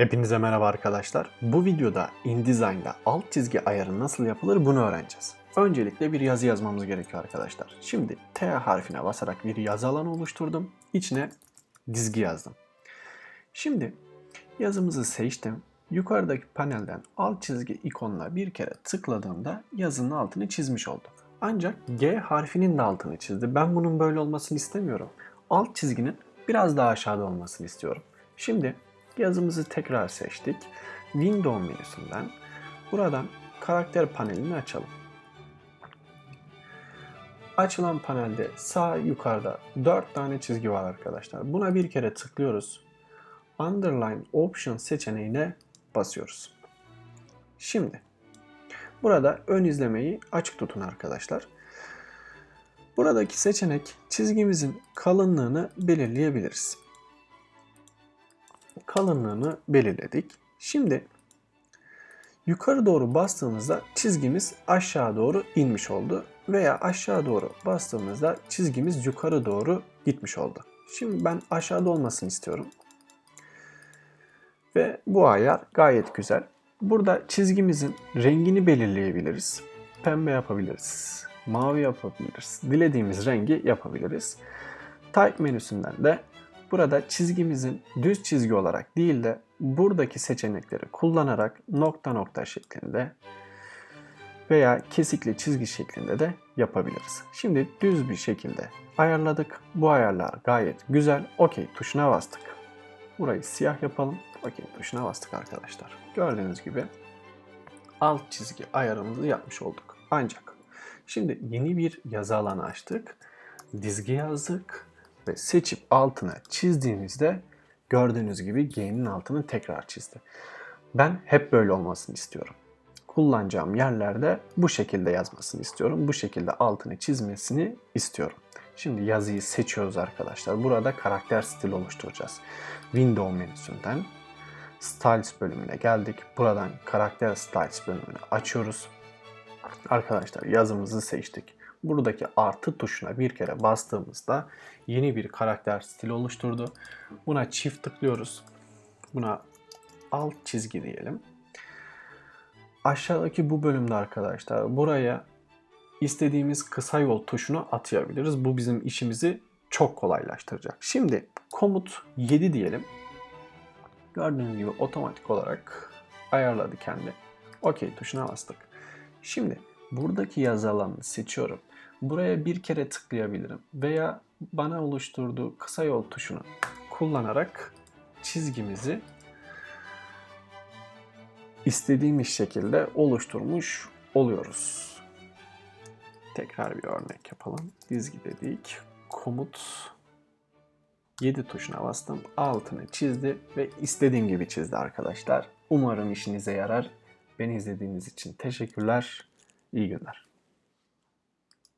Hepinize merhaba arkadaşlar. Bu videoda InDesign'da alt çizgi ayarı nasıl yapılır bunu öğreneceğiz. Öncelikle bir yazı yazmamız gerekiyor arkadaşlar. Şimdi T harfine basarak bir yazı alanı oluşturdum. İçine dizgi yazdım. Şimdi yazımızı seçtim. Yukarıdaki panelden alt çizgi ikonuna bir kere tıkladığımda yazının altını çizmiş olduk. Ancak G harfinin de altını çizdi. Ben bunun böyle olmasını istemiyorum. Alt çizginin biraz daha aşağıda olmasını istiyorum. Şimdi yazımızı tekrar seçtik. Window menüsünden buradan karakter panelini açalım. Açılan panelde sağ yukarıda 4 tane çizgi var arkadaşlar. Buna bir kere tıklıyoruz. Underline Option seçeneğine basıyoruz. Şimdi burada ön izlemeyi açık tutun arkadaşlar. Buradaki seçenek çizgimizin kalınlığını belirleyebiliriz. Kalınlığını belirledik. Şimdi yukarı doğru bastığımızda çizgimiz aşağı doğru inmiş oldu veya aşağı doğru bastığımızda çizgimiz yukarı doğru gitmiş oldu. Şimdi ben aşağıda olmasını istiyorum. Ve bu ayar gayet güzel. Burada çizgimizin rengini belirleyebiliriz. Pembe yapabiliriz. Mavi yapabiliriz. Dilediğimiz rengi yapabiliriz. Type menüsünden de burada çizgimizin düz çizgi olarak değil de buradaki seçenekleri kullanarak nokta nokta şeklinde veya kesikli çizgi şeklinde de yapabiliriz. Şimdi düz bir şekilde ayarladık. Bu ayarlar gayet güzel. OK tuşuna bastık. Burayı siyah yapalım. OK tuşuna bastık arkadaşlar. Gördüğünüz gibi alt çizgi ayarımızı yapmış olduk. Ancak şimdi yeni bir yazı alanı açtık. Dizgi yazdık ve seçip altına çizdiğimizde gördüğünüz gibi G'nin altını tekrar çizdi. Ben hep böyle olmasını istiyorum. Kullanacağım yerlerde bu şekilde yazmasını istiyorum. Bu şekilde altını çizmesini istiyorum. Şimdi yazıyı seçiyoruz arkadaşlar. Burada karakter stili oluşturacağız. Window menüsünden Styles bölümüne geldik. Buradan karakter Styles bölümünü açıyoruz. Arkadaşlar yazımızı seçtik. Buradaki artı tuşuna bir kere bastığımızda yeni bir karakter stili oluşturdu. Buna çift tıklıyoruz. Buna alt çizgi diyelim. Aşağıdaki bu bölümde arkadaşlar buraya istediğimiz kısa yol tuşunu atayabiliriz. Bu bizim işimizi çok kolaylaştıracak. Şimdi komut 7 diyelim. Gördüğünüz gibi otomatik olarak ayarladı kendi. OK tuşuna bastık. Şimdi buradaki yazı alanını seçiyorum. Buraya bir kere tıklayabilirim veya bana oluşturduğu kısa yol tuşunu kullanarak çizgimizi istediğimiz şekilde oluşturmuş oluyoruz. Tekrar bir örnek yapalım. Dizgi dedik. Komut 7 tuşuna bastım. Altını çizdi ve istediğim gibi çizdi arkadaşlar. Umarım işinize yarar. Beni izlediğiniz için teşekkürler. İyi günler.